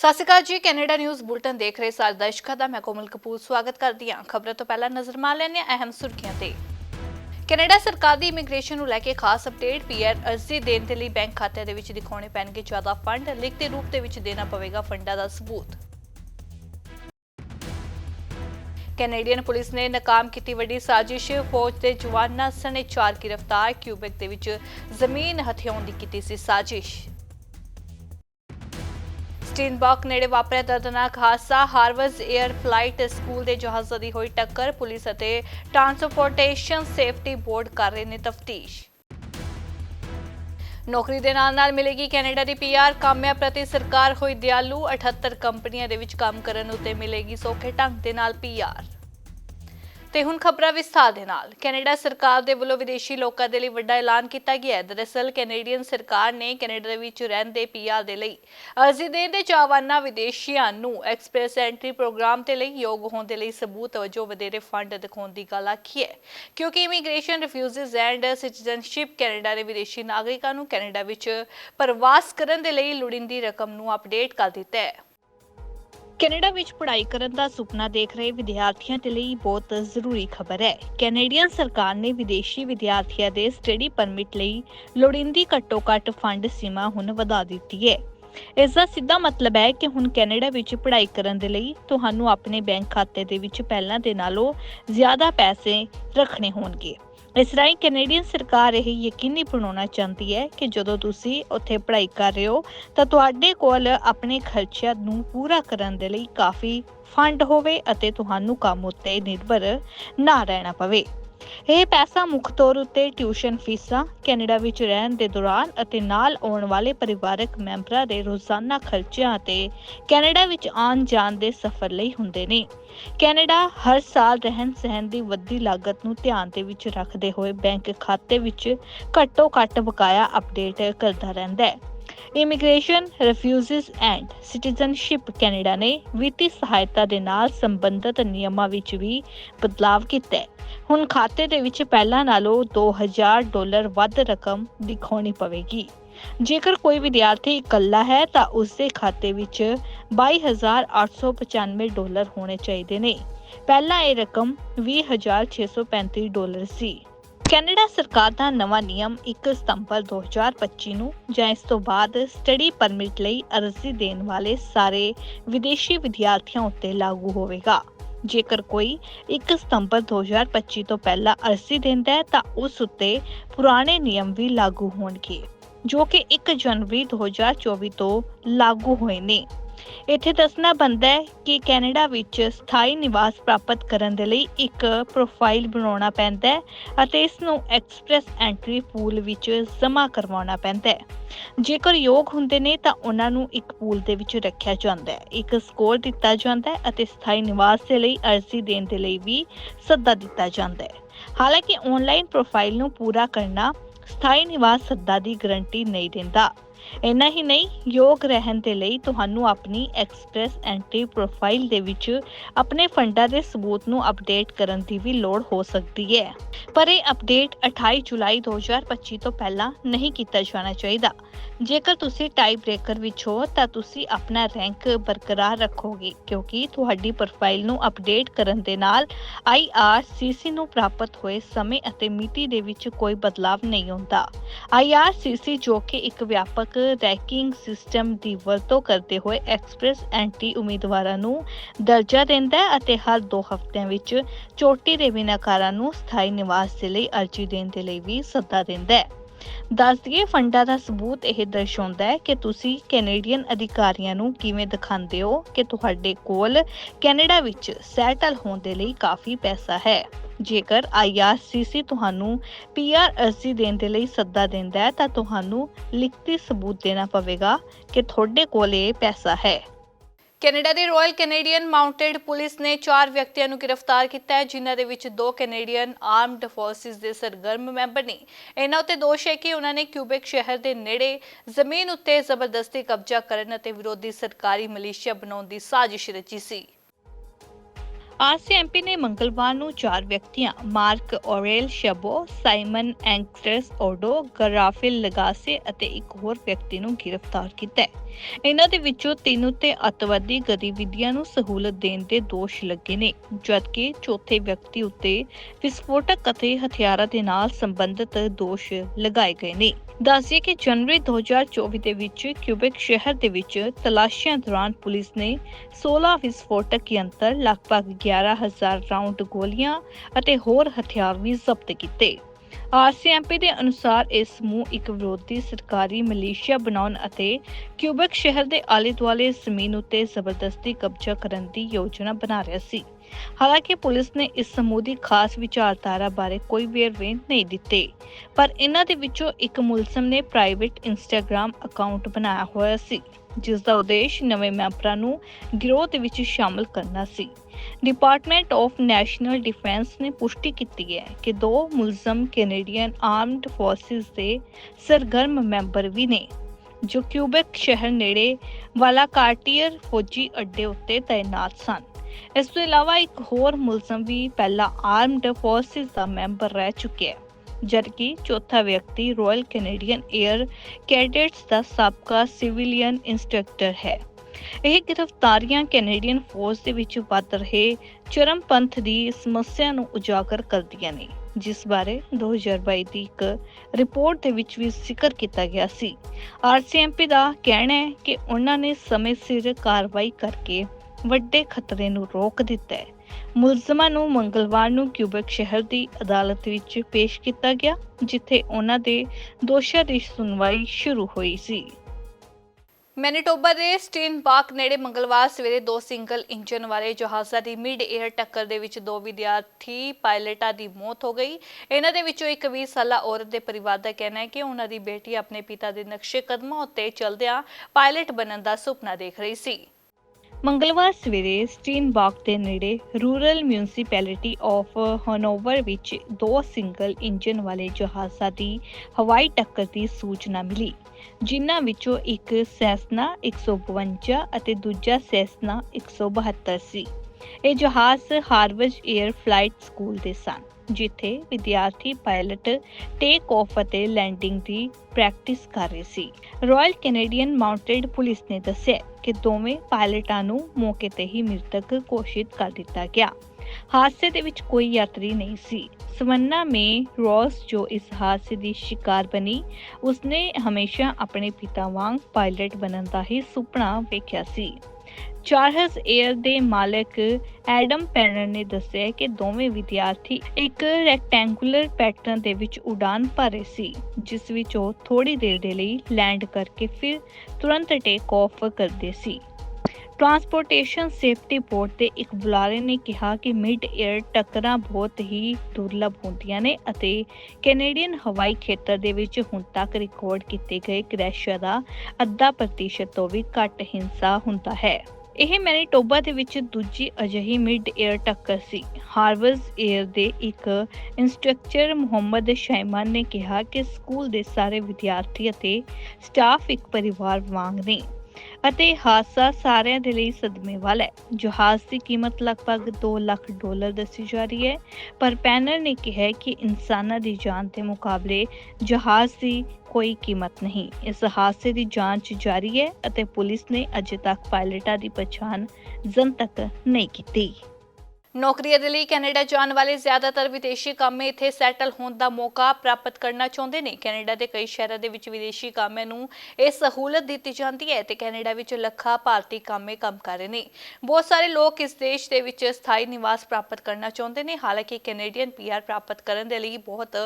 ਸਤਿ ਸ਼੍ਰੀ ਅਕਾਲ ਜੀ, Canada news bulletin ਦੇਖ ਰਹੇ ਸਾਰੇ ਦਰਸ਼ਕਾਂ ਦਾ, ਮੈਂ ਕੋਮਲ ਕਪੂਰ ਸਵਾਗਤ ਕਰਦੀ ਹਾਂ। ਖਬਰਾਂ ਤੋਂ ਪਹਿਲਾਂ ਨਜ਼ਰ ਮਾਰ ਲੈਂਦੇ ਅਹਿਮ ਸੁਰਖੀਆਂ ਤੇ। ਕੈਨੇਡਾ ਸਰਕਾਰ ਦੀ ਇਮੀਗ੍ਰੇਸ਼ਨ ਨੂੰ ਲੈ ਕੇ ਖਾਸ ਅਪਡੇਟ, ਪੀਆਰ ਅਰਜ਼ੀ ਦੇਣ ਦੇ ਲਈ ਬੈਂਕ ਖਾਤਿਆਂ ਦੇ ਵਿੱਚ ਦਿਖਾਉਣੇ ਪੈਣਗੇ ਜ਼ਿਆਦਾ ਫੰਡ, ਲਿਖਤੀ ਰੂਪ ਦੇ ਵਿੱਚ ਦੇਣਾ ਪਵੇਗਾ ਫੰਡਾਂ ਦਾ ਸਬੂਤ। ਕੈਨੇਡੀਅਨ ਪੁਲਿਸ ਨੇ ਨਾਕਾਮ ਕੀਤੀ ਵੱਡੀ ਸਾਜ਼ਿਸ਼, ਫੌਜ ਦੇ ਜਵਾਨਾਂ ਸਣੇ ਚਾਰ ਗ੍ਰਿਫਤਾਰ, ਕਿਊਬੈਕ ਦੇ ਵਿੱਚ ਜ਼ਮੀਨ ਹਥਿਆਉਣ ਦੀ ਕੀਤੀ ਸੀ ਸਾਜ਼ਿਸ਼। ਸਟੀਨਬਰਗ ਨੇੜੇ ਵਾਪਰਿਆ ਦਰਦਨਾਕ ਹਾਦਸਾ। ਹਾਰਵਰਡ 에ਅਰ ਫਲਾਈਟ ਸਕੂਲ ਦੇ ਜਹਾਜ਼ਾਂ ਦੀ ਹੋਈ ਟੱਕਰ ਪੁਲਿਸ ਅਤੇ ਟਰਾਂਸਪੋਰਟੇਸ਼ਨ ਸੇਫਟੀ ਬੋਰਡ ਕਰ ਰਹੇ ਨੇ ਤਫਤੀਸ਼। ਨੌਕਰੀ ਦੇ ਨਾਲ ਨਾਲ ਮਿਲੇਗੀ ਕੈਨੇਡਾ ਦੀ ਪੀਆਰ ਕਾਮਿਆਂ ਪ੍ਰਤੀ ਸਰਕਾਰ ਹੋਈ ਦਿਆਲੂ। 78 ਕੰਪਨੀਆਂ ਦੇ ਵਿੱਚ ਕੰਮ ਕਰਨ ਉੱਤੇ ਮਿਲੇਗੀ ਸੌਖੇ ਢੰਗ ਦੇ ਨਾਲ ਪੀਆਰ ਤੇ ਹੁਣ ਖਬਰਾਂ ਵਿਸਥਾਰ ਦੇ ਨਾਲ। ਕੈਨੇਡਾ ਸਰਕਾਰ ਦੇ ਵੱਲੋਂ ਵਿਦੇਸ਼ੀ ਲੋਕਾਂ ਦੇ ਲਈ ਵੱਡਾ ਐਲਾਨ ਕੀਤਾ ਗਿਆ ਹੈ। ਦਰਅਸਲ ਕੈਨੇਡੀਅਨ ਸਰਕਾਰ ਨੇ ਕੈਨੇਡਾ ਦੇ ਵਿੱਚ ਰਹਿੰਦੇ ਪੀਆਰ ਦੇ ਲਈ ਅਰਜ਼ੀ ਦੇਣ ਦੇ ਚਾਹਵਾਨਾਂ ਵਿਦੇਸ਼ੀਆਂ ਨੂੰ ਐਕਸਪ੍ਰੈਸ ਐਂਟਰੀ ਪ੍ਰੋਗਰਾਮ ਦੇ ਲਈ ਯੋਗ ਹੋਣ ਦੇ ਲਈ ਸਬੂਤ ਵਜੋਂ ਵਧੇਰੇ ਫੰਡ ਦਿਖਾਉਣ ਦੀ ਗੱਲ ਆਖੀ ਹੈ। ਕਿਉਂਕਿ immigration, refugees and citizenship Canada ਦੇ ਵਿਦੇਸ਼ੀ ਨਾਗਰਿਕਾਂ ਨੂੰ ਕੈਨੇਡਾ ਵਿੱਚ ਪ੍ਰਵਾਸ ਕਰਨ ਦੇ ਲਈ ਲੋੜੀਂਦੀ ਰਕਮ ਨੂੰ ਅਪਡੇਟ ਕਰ ਦਿੱਤਾ ਹੈ। ਕੈਨੇਡਾ ਵਿੱਚ ਪੜ੍ਹਾਈ ਕਰਨ ਦਾ ਸੁਪਨਾ ਦੇਖ ਰਹੇ ਵਿਦਿਆਰਥੀਆਂ ਦੇ ਲਈ ਬਹੁਤ ਜ਼ਰੂਰੀ ਖਬਰ ਹੈ। ਕੈਨੇਡੀਅਨ ਸਰਕਾਰ ਨੇ ਵਿਦੇਸ਼ੀ ਵਿਦਿਆਰਥੀਆਂ ਦੇ ਸਟੱਡੀ ਪਰਮਿਟ ਲਈ ਲੋੜੀਂਦੀ ਘੱਟੋ-ਘੱਟ ਫੰਡ ਸੀਮਾ ਹੁਣ ਵਧਾ ਦਿੱਤੀ ਹੈ। ਇਸ ਦਾ ਸਿੱਧਾ ਮਤਲਬ ਹੈ ਕਿ ਹੁਣ ਕੈਨੇਡਾ ਵਿੱਚ ਪੜ੍ਹਾਈ ਕਰਨ ਦੇ ਲਈ ਤੁਹਾਨੂੰ ਆਪਣੇ ਬੈਂਕ ਖਾਤੇ ਦੇ ਵਿੱਚ ਪਹਿਲਾਂ ਦੇ ਨਾਲੋਂ ਜ਼ਿਆਦਾ ਪੈਸੇ ਰੱਖਣੇ ਹੋਣਗੇ। ਇਸ ਰਾਹੀਂ ਕੈਨੇਡੀਅਨ ਸਰਕਾਰ ਇਹ ਯਕੀਨੀ ਬਣਾਉਣਾ ਚਾਹੁੰਦੀ ਹੈ ਕਿ ਜਦੋਂ ਤੁਸੀਂ ਉੱਥੇ ਪੜ੍ਹਾਈ ਕਰ ਰਹੇ ਹੋ, ਤਾਂ ਤੁਹਾਡੇ ਕੋਲ ਆਪਣੇ ਖਰਚਿਆਂ ਨੂੰ ਪੂਰਾ ਕਰਨ ਦੇ ਲਈ ਕਾਫੀ ਫੰਡ ਹੋਵੇ ਅਤੇ ਤੁਹਾਨੂੰ ਕੰਮ ਉੱਤੇ ਨਿਰਭਰ ਨਾ ਰਹਿਣਾ ਪਵੇ। ਇਹ ਪੈਸਾ ਮੁੱਖ ਤੌਰ ਉੱਤੇ ਟਿਊਸ਼ਨ ਫੀਸਾਂ ਕੈਨੇਡਾ ਵਿੱਚ ਰਹਿਣ ਦੇ ਦੌਰਾਨ ਅਤੇ ਨਾਲ ਆਉਣ ਵਾਲੇ ਪਰਿਵਾਰਕ ਮੈਂਬਰਾਂ ਦੇ ਰੋਜ਼ਾਨਾ ਖਰਚਿਆਂ ਅਤੇ ਕੈਨੇਡਾ ਵਿੱਚ ਆਉਣ ਜਾਣ ਦੇ ਸਫ਼ਰ ਲਈ ਹੁੰਦੇ ਨੇ। ਕੈਨੇਡਾ ਹਰ ਸਾਲ ਰਹਿਣ ਸਹਿਣ ਦੀ ਵੱਧਦੀ ਲਾਗਤ ਨੂੰ ਧਿਆਨ ਦੇ ਵਿੱਚ ਰੱਖਦੇ ਹੋਏ ਬੈਂਕ ਖਾਤੇ ਵਿੱਚ ਘੱਟੋ ਘੱਟ ਬਕਾਇਆ ਅਪਡੇਟ ਕਰਦਾ ਰਹਿੰਦਾ ਹੈ। Immigration refugees and citizenship Canada ਨੇ ਵਿੱਤੀ ਸਹਾਇਤਾ ਦੇ ਨਾਲ ਸੰਬੰਧਿਤ ਨਿਯਮਾਂ ਵਿੱਚ ਵੀ ਬਦਲਾਵ ਕੀਤਾ। ਹੈ ਹੁਣ ਖਾਤੇ ਦੇ ਵਿੱਚ ਪਹਿਲਾਂ ਨਾਲੋਂ 2000 ਡਾਲਰ ਵੱਧ ਰਕਮ ਦਿਖਾਉਣੀ ਪਵੇਗੀ। ਜੇਕਰ ਕੋਈ ਵਿਦਿਆਰਥੀ ਇਕੱਲਾ ਹੈ, ਤਾਂ ਉਸ ਦੇ ਖਾਤੇ ਵਿੱਚ 22895 ਡਾਲਰ ਹੋਣੇ ਚਾਹੀਦੇ ਨੇ। ਪਹਿਲਾਂ ਇਹ ਰਕਮ 20635 ਡਾਲਰ ਸੀ। ਕੈਨੇਡਾ ਸਰਕਾਰ ਦਾ ਨਵਾਂ ਨਿਯਮ 1 ਸਤੰਬਰ 2025 ਨੂੰ ਜਾਂ ਇਸ ਤੋਂ ਬਾਅਦ ਸਟੱਡੀ ਪਰਮਿਟ ਲਈ ਅਰਜ਼ੀ ਦੇਣ ਵਾਲੇ ਸਾਰੇ ਵਿਦੇਸ਼ੀ ਵਿਦਿਆਰਥੀਆਂ ਉੱਤੇ ਲਾਗੂ ਹੋਵੇਗਾ। ਜੇਕਰ ਕੋਈ 1 ਸਤੰਬਰ 2025 ਤੋਂ ਪਹਿਲਾਂ ਅਰਜ਼ੀ ਦਿੰਦਾ ਹੈ, ਤਾਂ ਉਸ ਉੱਤੇ ਪੁਰਾਣੇ ਨਿਯਮ ਵੀ ਲਾਗੂ ਹੋਣਗੇ, ਜੋ ਕਿ 1 ਜਨਵਰੀ 2024 ਤੋਂ ਲਾਗੂ ਹੋਏ ਨੇ। ਇੱਥੇ ਦੱਸਣਾ ਬਣਦਾ ਹੈ ਕਿ ਕੈਨੇਡਾ ਵਿੱਚ ਸਥਾਈ ਨਿਵਾਸ ਪ੍ਰਾਪਤ ਕਰਨ ਦੇ ਲਈ ਇੱਕ ਪ੍ਰੋਫਾਈਲ ਬਣਾਉਣਾ ਪੈਂਦਾ ਹੈ ਅਤੇ ਇਸ ਨੂੰ ਐਕਸਪ੍ਰੈਸ ਐਂਟਰੀ ਪੂਲ ਵਿੱਚ ਜਮ੍ਹਾਂ ਕਰਵਾਉਣਾ ਪੈਂਦਾ ਹੈ। ਜੇਕਰ ਯੋਗ ਹੁੰਦੇ ਨੇ ਤਾਂ ਉਹਨਾਂ ਨੂੰ ਇੱਕ ਪੂਲ ਦੇ ਵਿੱਚ ਰੱਖਿਆ ਜਾਂਦਾ ਹੈ। ਇੱਕ ਸਕੋਰ ਦਿੱਤਾ ਜਾਂਦਾ ਹੈ ਅਤੇ ਸਥਾਈ ਨਿਵਾਸ ਦੇ ਲਈ ਅਰਜ਼ੀ ਦੇਣ ਦੇ ਲਈ ਵੀ ਸੱਦਾ ਦਿੱਤਾ ਜਾਂਦਾ ਹੈ। ਹਾਲਾਂਕਿ ਆਨਲਾਈਨ ਪ੍ਰੋਫਾਈਲ ਨੂੰ ਪੂਰਾ ਕਰਨਾ ਸਥਾਈ ਨਿਵਾਸ ਸੱਦਾ ਦੀ ਗਾਰੰਟੀ ਨਹੀਂ ਦਿੰਦਾ। ਇੰਨਾ ਹੀ ਨਹੀਂ, ਯੋਗ ਰਹਿਣ ਦੇ ਲਈ ਤੁਹਾਨੂੰ ਆਪਣੀ ਐਕਸਪ੍ਰੈਸ ਐਂਟਰੀ ਪ੍ਰੋਫਾਈਲ ਦੇ ਵਿੱਚ ਆਪਣੇ ਫੰਡਾਂ ਦੇ ਸਬੂਤ ਨੂੰ ਅਪਡੇਟ ਕਰਨ ਦੀ ਵੀ ਲੋੜ ਹੋ ਸਕਦੀ ਹੈ। ਪਰ ਇਹ ਅਪਡੇਟ 28 ਜੁਲਾਈ 2025 ਤੋਂ ਪਹਿਲਾਂ ਨਹੀਂ ਕੀਤਾ ਜਾਣਾ ਚਾਹੀਦਾ। ਜੇਕਰ ਤੁਸੀਂ ਟਾਈਪ ਬ੍ਰੇਕਰ ਵਿੱਚ ਹੋ, ਤਾਂ ਤੁਸੀਂ ਆਪਣਾ ਰੈਂਕ ਬਰਕਰਾਰ ਰੱਖੋਗੇ, ਕਿਉਂਕਿ ਤੁਹਾਡੀ ਪ੍ਰੋਫਾਈਲ ਨੂੰ ਅਪਡੇਟ ਕਰਨ ਦੇ ਨਾਲ IRCC ਨੂੰ ਪ੍ਰਾਪਤ ਹੋਏ ਸਮੇਂ ਅਤੇ ਮਿਤੀ ਦੇ ਵਿੱਚ ਕੋਈ ਬਦਲਾਵ ਨਹੀਂ ਹੁੰਦਾ। IRCC ਜੋ ਕਿ ਇੱਕ ਵਿਆਪਕ ਰੈਂਕਿੰਗ ਸਿਸਟਮ ਦੀ ਵਰਤੋਂ ਕਰਦੇ ਹੋਏ ਐਕਸਪ੍ਰੈਸ ਐਂਟੀ ਉਮੀਦਵਾਰਾਂ ਨੂੰ ਦਰਜਾ ਦਿੰਦਾ ਹੈ ਅਤੇ ਹਰ 2 ਹਫ਼ਤਿਆਂ ਵਿੱਚ ਚੋਟੀ ਦੇ ਬਿਨਾਕਾਰਾਂ ਨੂੰ ਸਥਾਈ ਨਿਵਾਸ ਦੇ ਲਈ ਅਰਜ਼ੀ ਦੇਣ ਦੇ ਲਈ ਵੀ ਸੱਦਾ ਦਿੰਦਾ ਹੈ। ਦੱਸ ਦਈਏ, ਫੰਡਾਂ ਦਾ ਸਬੂਤ ਇਹ ਦਰਸਾਉਂਦਾ ਹੈ ਕਿ ਤੁਸੀਂ ਕੈਨੇਡੀਅਨ ਅਧਿਕਾਰੀਆਂ ਨੂੰ ਕਿਵੇਂ ਦਿਖਾਉਂਦੇ ਹੋ ਕਿ ਤੁਹਾਡੇ ਕੋਲ ਕੈਨੇਡਾ ਵਿੱਚ ਸੈਟਲ ਹੋਣ ਦੇ ਲਈ ਕਾਫੀ ਪੈਸਾ ਹੈ। ਜੇਕਰ IRCC ਤੁਹਾਨੂੰ PR ਅਰਜ਼ੀ ਦੇਣ ਦੇ ਲਈ ਸੱਦਾ ਦਿੰਦਾ ਹੈ, ਤਾਂ ਤੁਹਾਨੂੰ ਲਿਖਤੀ ਸਬੂਤ ਦੇਣਾ ਪਵੇਗਾ ਕਿ ਤੁਹਾਡੇ ਕੋਲ ਇਹ ਪੈਸਾ ਹੈ। ਕੈਨੇਡਾ ਦੇ ਰਾਇਲ ਕੈਨੇਡੀਅਨ ਮਾਊਂਟਡ ਪੁਲਿਸ ਨੇ ਚਾਰ ਵਿਅਕਤੀਆਂ ਨੂੰ ਗ੍ਰਿਫਤਾਰ ਕੀਤਾ ਹੈ, ਜਿਨ੍ਹਾਂ ਦੇ ਵਿੱਚ ਦੋ ਕੈਨੇਡੀਅਨ ਆਰਮਡ ਫੋਰਸਿਸ ਦੇ ਸਰਗਰਮ ਮੈਂਬਰ ਨੇ। ਇਹਨਾਂ ਉੱਤੇ ਦੋਸ਼ ਹੈ ਕਿ ਉਹਨਾਂ ਨੇ ਕਿਊਬੈਕ ਸ਼ਹਿਰ ਦੇ ਨੇੜੇ ਜ਼ਮੀਨ ਉੱਤੇ ਜ਼ਬਰਦਸਤੀ ਕਬਜ਼ਾ ਕਰਨ ਅਤੇ ਵਿਰੋਧੀ ਸਰਕਾਰੀ ਮਲੇਸ਼ੀਆ ਬਣਾਉਣ ਦੀ ਸਾਜ਼ਿਸ਼ ਰਚੀ ਸੀ। ਆਰਸੀਐਮਪੀ ਨੇ ਮੰਗਲਵਾਰ ਨੂੰ ਚਾਰ ਵਿਅਕਤੀਆਂ, ਮਾਰਕ ਔਰੇਲ ਸ਼ਬੋ, ਸਾਈਮਨ ਐਂਕਟਰਸ ਓਡੋ, ਗਰਾਫਿਲ ਲਗਾਸੇ ਅਤੇ ਇੱਕ ਹੋਰ ਵਿਅਕਤੀ ਨੂੰ ਗ੍ਰਿਫਤਾਰ ਕੀਤਾ ਹੈ। ਇਹਨਾਂ ਦੇ ਵਿੱਚੋਂ ਤਿੰਨ ਉੱਤੇ ਅੱਤਵਾਦੀ ਗਤੀਵਿਧੀਆਂ ਨੂੰ ਸਹੂਲਤ ਦੇਣ ਦੇ ਦੋਸ਼ ਲੱਗੇ ਨੇ, ਜਦਕਿ ਚੌਥੇ ਵਿਅਕਤੀ ਉੱਤੇ ਵਿਸਫੋਟਕ ਅਤੇ ਹਥਿਆਰਾਂ ਦੇ ਨਾਲ ਸੰਬੰਧਿਤ ਦੋਸ਼ ਲਗਾਏ ਗਏ ਨੇ। ਦੱਸਿਏ ਕਿ ਜਨਵਰੀ 2024 ਦੇ ਵਿੱਚ ਕਿਊਬਿਕ ਸ਼ਹਿਰ ਦੇ ਵਿੱਚ ਤਲਾਸ਼ੀਆਂ ਦੌਰਾਨ ਪੁਲਿਸ ਨੇ 16 ਵਿਸਫੋਟਕ ਯੰਤਰ, ਲਗਭਗ 11000 ਰਾਉਂਡ ਗੋਲੀਆਂ ਅਤੇ ਹੋਰ ਹਥਿਆਰ ਵੀ ਜ਼ਬਤ ਕੀਤੇ। ਆਰਸੀਐਮਪੀ ਦੇ ਅਨੁਸਾਰ ਇਹ ਸਮੂਹ ਇੱਕ ਵਿਰੋਧੀ ਸਰਕਾਰੀ ਮਲੇਸ਼ੀਆ ਬਣਾਉਣ ਅਤੇ ਕਿਊਬਿਕ ਸ਼ਹਿਰ ਦੇ ਆਲੇ-ਦੁਆਲੇ ਜ਼ਮੀਨ ਉੱਤੇ ਜ਼ਬਰਦਸਤੀ ਕਬਜ਼ਾ ਕਰਨ ਦੀ ਯੋਜਨਾ ਬਣਾ ਰਿਹਾ ਸੀ। ਹਾਲਾਂਕਿ ਪੁਲਿਸ ਨੇ ਇਸ ਸਮੂਹ ਦੀ ਖਾਸ ਵਿਚਾਰਧਾਰਾ ਬਾਰੇ ਕੋਈ ਵੇਰਵੇ ਨਹੀਂ ਦਿੱਤੇ, ਪਰ ਇਹਨਾਂ ਦੇ ਵਿੱਚੋਂ ਇੱਕ ਮੁਲਜ਼ਮ ਨੇ ਪ੍ਰਾਈਵੇਟ ਇੰਸਟਾਗ੍ਰam ਅਕਾਊਂਟ ਬਣਾਇਆ ਹੋਇਆ ਸੀ। ਜਿਸ ਦਾ ਉਦੇਸ਼ ਨਵੇਂ ਮੈਂਬਰਾਂ ਨੂੰ ਗਿਰੋਹ ਦੇ ਵਿੱਚ ਸ਼ਾਮਲ ਕਰਨਾ ਸੀ। ਡਿਪਾਰਟਮੈਂਟ ਆਫ ਨੈਸ਼ਨਲ ਡਿਫੈਂਸ ਨੇ ਪੁਸ਼ਟੀ ਕੀਤੀ ਹੈ ਕਿ ਦੋ ਮੁਲਜ਼ਮ ਕੈਨੇਡੀਅਨ ਆਰਮਡ ਫੋਰਸਿਸ ਦੇ ਸਰਗਰਮ ਮੈਂਬਰ ਵੀ ਨੇ, ਜੋ ਕਿਊਬੈਕ ਸ਼ਹਿਰ ਨੇੜੇ ਵਾਲਾ ਕਾਰਟੀਅਰ ਫੌਜੀ ਅੱਡੇ ਉੱਤੇ ਤਾਇਨਾਤ ਸਨ। ਇਸ ਤੋਂ ਇਲਾਵਾ ਇੱਕ ਹੋਰ ਮੁਲਜ਼ਮ ਵੀ ਪਹਿਲਾਂ ਆਰਮਡ ਫੋਰਸਿਸ ਦਾ ਮੈਂਬਰ ਰਹਿ ਚੁੱਕਿਆ ਹੈ। ਜਦਕਿ ਚੌਥਾ ਵਿਅਕਤੀ ਰਾਇਲ ਕੈਨੇਡੀਅਨ 에ਅਰ ਕੈਡੇਟਸ ਦਾ ਸਾਬਕਾ ਸਿਵਿਲੀਅਨ ਇੰਸਟ੍ਰਕਟਰ ਹੈ। ਇਹ ਗ੍ਰਿਫਤਾਰੀਆਂ ਕੈਨੇਡੀਅਨ ਫੌਜ ਦੇ ਵਿੱਚ ਵੱਧ ਰਹੇ ਚਰਮਪੰਥ ਦੀ ਸਮੱਸਿਆ ਨੂੰ ਉਜਾਗਰ ਕਰਦੀਆਂ ਨੇ, ਜਿਸ ਬਾਰੇ 2022 ਦੀ ਇੱਕ ਰਿਪੋਰਟ ਦੇ ਵਿੱਚ ਵੀ ਜ਼ਿਕਰ ਕੀਤਾ ਗਿਆ ਸੀ। ਆਰਸੀਐਮਪੀ ਦਾ ਕਹਿਣਾ ਹੈ ਕਿ ਉਹਨਾਂ ਨੇ ਸਮੇਂ ਸਿਰ ਕਾਰਵਾਈ ਕਰਕੇ ਵੱਡੇ ਖਤਰੇ ਨੂੰ ਰੋਕ ਦਿੱਤਾ ਹੈ। ਮੁਲਜ਼ਮਾਂ ਨੂੰ ਮੰਗਲਵਾਰ ਨੂੰ ਕਿਊਬੈਕ ਸ਼ਹਿਰ ਦੀ ਅਦਾਲਤ ਵਿੱਚ ਪੇਸ਼ ਕੀਤਾ ਗਿਆ, ਜਿੱਥੇ ਉਹਨਾਂ ਦੇ ਦੋਸ਼ਾਂ ਦੀ ਸੁਣਵਾਈ ਸ਼ੁਰੂ ਹੋਈ ਸੀ। ਮੈਨੀਟੋਬਾ ਦੇ ਸਟੀਨਬਾਕ ਨੇੜੇ ਮੰਗਲਵਾਰ ਸਵੇਰੇ ਦੋ ਸਿੰਗਲ ਇੰਜਨ ਵਾਲੇ ਜਹਾਜ਼ਾਂ ਦੀ ਮਿਡ 에ਅਰ ਟੱਕਰ ਦੇ ਵਿੱਚ ਦੋ ਵਿਦਿਆਰਥੀ, ਪਾਇਲਟਾਂ ਦੀ ਮੌਤ ਹੋ ਗਈ। ਇਹਨਾਂ ਦੇ ਵਿੱਚੋਂ ਇੱਕ 20 ਸਾਲਾ ਔਰਤ ਦੇ ਪਰਿਵਾਰ ਦਾ ਕਹਿਣਾ ਹੈ ਕਿ ਉਹਨਾਂ ਦੀ ਬੇਟੀ ਆਪਣੇ ਪਿਤਾ ਦੇ ਨਕਸ਼ੇ ਕਦਮਾਂ ਉੱਤੇ ਚੱਲਦਿਆਂ ਪਾਇਲਟ ਬਣਨ ਦਾ ਸੁਪਨਾ ਦੇਖ ਰਹੀ ਸੀ। ਮੰਗਲਵਾਰ ਸਵੇਰੇ ਸਟੀਨਬਾਕ ਦੇ ਨੇੜੇ ਰੂਰਲ ਮਿਊਨਿਸਪੈਲਿਟੀ ਆਫ ਹਨੋਵਰ ਵਿੱਚ ਦੋ ਸਿੰਗਲ ਇੰਜਨ ਵਾਲੇ ਜਹਾਜ਼ਾਂ ਦੀ ਹਵਾਈ ਟੱਕਰ ਦੀ ਸੂਚਨਾ ਮਿਲੀ, ਜਿਨ੍ਹਾਂ ਵਿੱਚੋਂ ਇੱਕ ਸੈਸਨਾ 152 ਅਤੇ ਦੂਜਾ ਸੈਸਨਾ 172 ਸੀ ਇਹ ਜਹਾਜ਼ ਹਾਰਵਰਡ 에ਅਰ ਫਲਾਈਟ ਸਕੂਲ ਦੇ ਸਨ। ਜਿੱਥੇ ਵਿਦਿਆਰਥੀ ਪਾਇਲਟ ਟੇਕ ਆਫ ਅਤੇ ਲੈਂਡਿੰਗ ਦੀ ਪ੍ਰੈਕਟਿਸ ਕਰ ਰਹੇ ਸੀ। ਰਾਇਲ ਕੈਨੇਡੀਅਨ ਮਾਊਂਟਡ ਪੁਲਿਸ ਨੇ ਦੱਸਿਆ ਕਿ ਦੋਵੇਂ ਪਾਇਲਟਾਂ ਨੂੰ ਮੌਕੇ ਤੇ ਹੀ ਮ੍ਰਿਤਕ ਘੋਸ਼ਿਤ ਕਰ ਦਿੱਤਾ ਗਿਆ। ਹਾਦਸੇ ਦੇ ਵਿੱਚ ਕੋਈ ਯਾਤਰੀ ਨਹੀਂ ਸੀ। ਸਵੰਨਾ ਮੇ ਰੋਸ, ਜੋ ਇਸ ਹਾਦਸੇ ਦੀ ਸ਼ਿਕਾਰ ਬਣੀ, ਉਸਨੇ ਹਮੇਸ਼ਾ ਆਪਣੇ ਪਿਤਾ ਵਾਂਗ ਪਾਇਲਟ ਬਣਨ ਦਾ ਹੀ ਸੁਪਨਾ ਵੇਖਿਆ ਸੀ। ਚਾਰਲਸ 에ਅਰ ਦੇ ਮਾਲਕ ਐਡਮ ਪੈਨਰ ਨੇ ਦੱਸਿਆ ਕਿ ਦੋਵੇਂ ਵਿਦਿਆਰਥੀ ਇੱਕ ਰੈਕਟੈਂਗੂਲਰ ਪੈਟਰਨ ਦੇ ਵਿੱਚ ਉਡਾਨ ਭਰ ਰਹੇ ਸੀ, ਜਿਸ ਵਿੱਚ ਉਹ ਥੋੜੀ ਦੇਰ ਦੇ ਲਈ ਲੈਂਡ ਕਰਕੇ ਫਿਰ ਤੁਰੰਤ ਟੇਕ ਆਫ ਕਰਦੇ ਸੀ। ਟਰਾਂਸਪੋਰਟੇਸ਼ਨ ਸੇਫਟੀ ਬੋਰਡ ਦੇ ਇੱਕ ਬੁਲਾਰੇ ਨੇ ਕਿਹਾ ਕਿ ਮਿਡ 에ਅਰ ਟੱਕਰਾਂ ਬਹੁਤ ਹੀ ਦੁਰਲਭ ਹੁੰਦੀਆਂ ਨੇ ਅਤੇ ਕੈਨੇਡੀਅਨ ਹਵਾਈ ਖੇਤਰ ਦੇ ਵਿੱਚ ਹੁਣ ਤੱਕ ਰਿਕਾਰਡ ਕੀਤੇ ਗਏ ਕ੍ਰੈਸ਼ਾਂ ਦਾ ਅੱਧਾ ਪ੍ਰਤੀਸ਼ਤ ਤੋਂ ਵੀ ਘੱਟ ਹਿੰਸਾ ਹੁੰਦਾ ਹੈ। ਇਹ ਮੈਨੀਟੋਬਾ ਦੇ ਵਿੱਚ ਦੂਜੀ ਅਜਿਹੀ ਮਿਡ 에ਅਰ ਟੱਕਰ ਸੀ। ਹਾਰਵਰਸ 에ਅਰ ਦੇ ਇੱਕ ਇਨਸਟ੍ਰਕਟਰ ਮੁਹੰਮਦ ਸ਼ੈਮਾਨ ਨੇ ਕਿਹਾ ਕਿ ਸਕੂਲ ਦੇ ਸਾਰੇ ਵਿਦਿਆਰਥੀ ਅਤੇ ਸਟਾਫ ਇੱਕ ਪਰਿਵਾਰ ਵਾਂਗ ਨੇ। ਅਤੇ ਹਾਦਸਾ ਸਾਰਿਆਂ ਦੇ ਲਈ ਸਦਮੇ ਵਾਲਾ ਹੈ। ਜਹਾਜ਼ ਦੀ ਕੀਮਤ ਲਗਭਗ 2 ਲੱਖ ਡਾਲਰ ਦੱਸੀ ਜਾ ਰਹੀ ਹੈ। ਪਰ ਪੈਨਲ ਨੇ ਕਿਹਾ ਕਿ ਇਨਸਾਨਾਂ ਦੀ ਜਾਨ ਦੇ ਮੁਕਾਬਲੇ ਜਹਾਜ਼ ਦੀ ਕੋਈ ਕੀਮਤ ਨਹੀਂ। ਇਸ ਹਾਦਸੇ ਦੀ ਜਾਂਚ ਜਾਰੀ ਹੈ ਅਤੇ ਪੁਲਿਸ ਨੇ ਅਜੇ ਤੱਕ ਪਾਇਲਟਾਂ ਦੀ ਪਛਾਣ ਜਨਤਕ ਨਹੀਂ ਕੀਤੀ। ਨੌਕਰੀ ਦੇ ਲਈ ਕੈਨੇਡਾ ਜਾਣ ਵਾਲੇ ਜ਼ਿਆਦਾਤਰ ਵਿਦੇਸ਼ੀ ਕਾਮੇ ਇੱਥੇ ਸੈਟਲ ਹੋਣ ਦਾ ਮੌਕਾ ਪ੍ਰਾਪਤ ਕਰਨਾ ਚਾਹੁੰਦੇ ਨੇ। ਕੈਨੇਡਾ ਦੇ ਕਈ ਸ਼ਹਿਰਾਂ ਦੇ ਵਿੱਚ ਵਿਦੇਸ਼ੀ ਕਾਮਿਆਂ ਨੂੰ ਇਹ ਸਹੂਲਤ ਦਿੱਤੀ ਜਾਂਦੀ ਹੈ ਤੇ ਕੈਨੇਡਾ ਵਿੱਚ ਲੱਖਾਂ ਭਾਰਤੀ ਕਾਮੇ ਕੰਮ ਕਰ ਰਹੇ ਨੇ। ਬਹੁਤ ਸਾਰੇ ਲੋਕ ਇਸ ਦੇਸ਼ ਦੇ ਵਿੱਚ ਸਥਾਈ ਨਿਵਾਸ ਪ੍ਰਾਪਤ ਕਰਨਾ ਚਾਹੁੰਦੇ ਨੇ। ਹਾਲਾਂਕਿ ਕੈਨੇਡੀਅਨ ਪੀਆਰ ਪ੍ਰਾਪਤ ਕਰਨ ਦੇ ਲਈ ਬਹੁਤ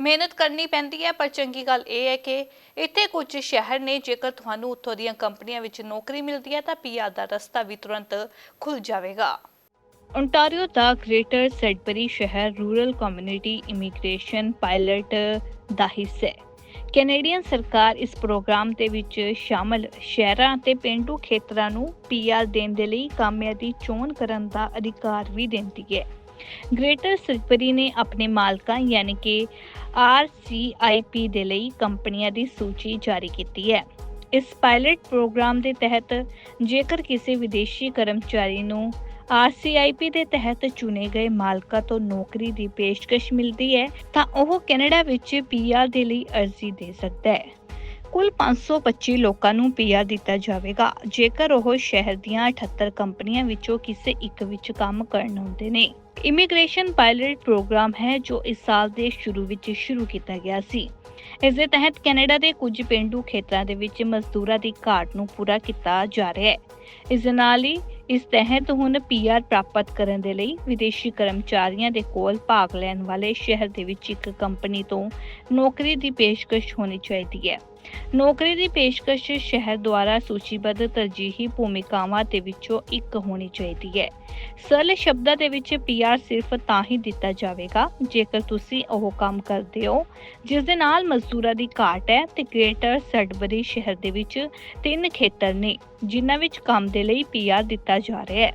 ਮਿਹਨਤ ਕਰਨੀ ਪੈਂਦੀ ਹੈ, ਪਰ ਚੰਗੀ ਗੱਲ ਇਹ ਹੈ ਕਿ ਇੱਥੇ ਕੁਝ ਸ਼ਹਿਰ ਨੇ, ਜੇਕਰ ਤੁਹਾਨੂੰ ਉੱਥੋਂ ਦੀਆਂ ਕੰਪਨੀਆਂ ਵਿੱਚ ਨੌਕਰੀ ਮਿਲਦੀ ਹੈ ਤਾਂ ਪੀਆਰ ਦਾ ਰਸਤਾ ਵੀ ਤੁਰੰਤ ਖੁੱਲ ਜਾਵੇਗਾ। ਓਨਟਾਰੀਓ ਦਾ ਗ੍ਰੇਟਰ ਸੈਡਬਰੀ ਸ਼ਹਿਰ ਰੂਰਲ ਕਮਿਊਨਿਟੀ ਇਮੀਗ੍ਰੇਸ਼ਨ ਪਾਇਲਟ ਦਾ ਹਿੱਸਾ ਹੈ। ਕੈਨੇਡੀਅਨ ਸਰਕਾਰ ਇਸ ਪ੍ਰੋਗਰਾਮ ਦੇ ਵਿੱਚ ਸ਼ਾਮਲ ਸ਼ਹਿਰਾਂ ਤੇ ਪਿੰਡੂ ਖੇਤਰਾਂ ਨੂੰ ਪੀਆਰ ਦੇਣ ਦੇ ਲਈ ਕਾਮਿਆਂ ਦੀ ਚੋਣ ਕਰਨ ਦਾ ਅਧਿਕਾਰ ਵੀ ਦਿੰਦੀ ਹੈ। ਗ੍ਰੇਟਰ ਸੈਡਬਰੀ ਨੇ ਆਪਣੇ ਮਾਲਕਾਂ ਯਾਨੀ ਕਿ ਆਰਸੀਆਈਪੀ ਦੇ ਲਈ ਕੰਪਨੀਆਂ ਦੀ ਸੂਚੀ ਜਾਰੀ ਕੀਤੀ ਹੈ। ਇਸ ਪਾਇਲਟ ਪ੍ਰੋਗਰਾਮ ਦੇ ਤਹਿਤ ਜੇਕਰ ਕਿਸੇ ਵਿਦੇਸ਼ੀ ਕਰਮਚਾਰੀ ਨੂੰ ਆਰਸੀਆਈਪੀ ਦੇ ਤਹਿਤ ਚੁਣੇ ਗਏ ਮਾਲਕਾਂ ਤੋਂ ਨੌਕਰੀ ਦੀ ਪੇਸ਼ਕਸ਼ ਮਿਲਦੀ ਹੈ, ਤਾਂ ਉਹ ਕੈਨੇਡਾ ਵਿੱਚ ਪੀਆਰ ਦੇ ਲਈ ਅਰਜ਼ੀ ਦੇ ਸਕਦਾ ਹੈ। ਕੁੱਲ 525 ਲੋਕਾਂ ਨੂੰ ਪੀਆਰ ਦਿੱਤਾ ਜਾਵੇਗਾ, ਜੇਕਰ ਉਹ ਸ਼ਹਿਰ ਦੀਆਂ 78 ਕੰਪਨੀਆਂ ਵਿੱਚੋਂ ਕਿਸੇ ਇੱਕ ਵਿੱਚ ਕੰਮ ਕਰਨ ਆਉਂਦੇ ਨੇ। ਇਮੀਗ੍ਰੇਸ਼ਨ ਪਾਇਲਟ ਪ੍ਰੋਗਰਾਮ ਹੈ, ਜੋ ਇਸ ਸਾਲ ਦੇ ਸ਼ੁਰੂ ਵਿੱਚ ਸ਼ੁਰੂ ਕੀਤਾ ਗਿਆ ਸੀ। ਇਸ ਦੇ ਤਹਿਤ ਕੈਨੇਡਾ ਦੇ ਕੁਝ ਪਿੰਡੂ ਖੇਤਰਾਂ ਦੇ ਵਿੱਚ ਮਜ਼ਦੂਰਾਂ ਦੀ ਘਾਟ ਨੂੰ ਪੂਰਾ ਕੀਤਾ ਜਾ ਰਿਹਾ ਹੈ। ਇਸ ਦੇ ਨਾਲ ਹੀ ਇਸ ਤਹਿਤ ਹੁਣ ਪੀਆਰ ਪ੍ਰਾਪਤ ਕਰਨ ਦੇ ਲਈ ਵਿਦੇਸ਼ੀ ਕਰਮਚਾਰੀਆਂ ਦੇ ਕੋਲ ਭਾਗ ਲੈਣ ਵਾਲੇ ਸ਼ਹਿਰ ਦੇ ਵਿੱਚ ਇੱਕ ਕੰਪਨੀ ਤੋਂ ਨੌਕਰੀ ਦੀ ਪੇਸ਼ਕਸ਼ ਹੋਣੀ ਚਾਹੀਦੀ ਹੈ। ਨੌਕਰੀ ਦੀ ਪੇਸ਼ਕਸ਼ ਸ਼ਹਿਰ ਦੁਆਰਾ ਸੂਚੀਬੱਧ ਤਰਜੀਹੀ ਭੂਮਿਕਾਵਾਂ ਦੇ ਵਿੱਚੋਂ ਇੱਕ ਹੋਣੀ ਚਾਹੀਦੀ ਹੈ। ਸਰਲ ਸ਼ਬਦਾਂ ਦੇ ਵਿੱਚ ਪੀਆਰ ਸਿਰਫ ਤਾਂ ਹੀ ਦਿੱਤਾ ਜਾਵੇਗਾ ਜੇਕਰ ਤੁਸੀਂ ਉਹ ਕੰਮ ਕਰਦੇ ਹੋ ਜਿਸ ਦੇ ਨਾਲ ਮਜ਼ਦੂਰਾਂ ਦੀ ਘਾਟ ਹੈ ਤੇ ਗ੍ਰੇਟਰ ਸੈਡਬਰੀ ਸ਼ਹਿਰ ਦੇ ਵਿੱਚ ਤਿੰਨ ਖੇਤਰ ਨੇ ਜਿਨ੍ਹਾਂ ਵਿੱਚ ਕੰਮ ਦੇ ਲਈ ਪੀਆਰ ਦਿੱਤਾ ਜਾ ਰਿਹਾ ਹੈ।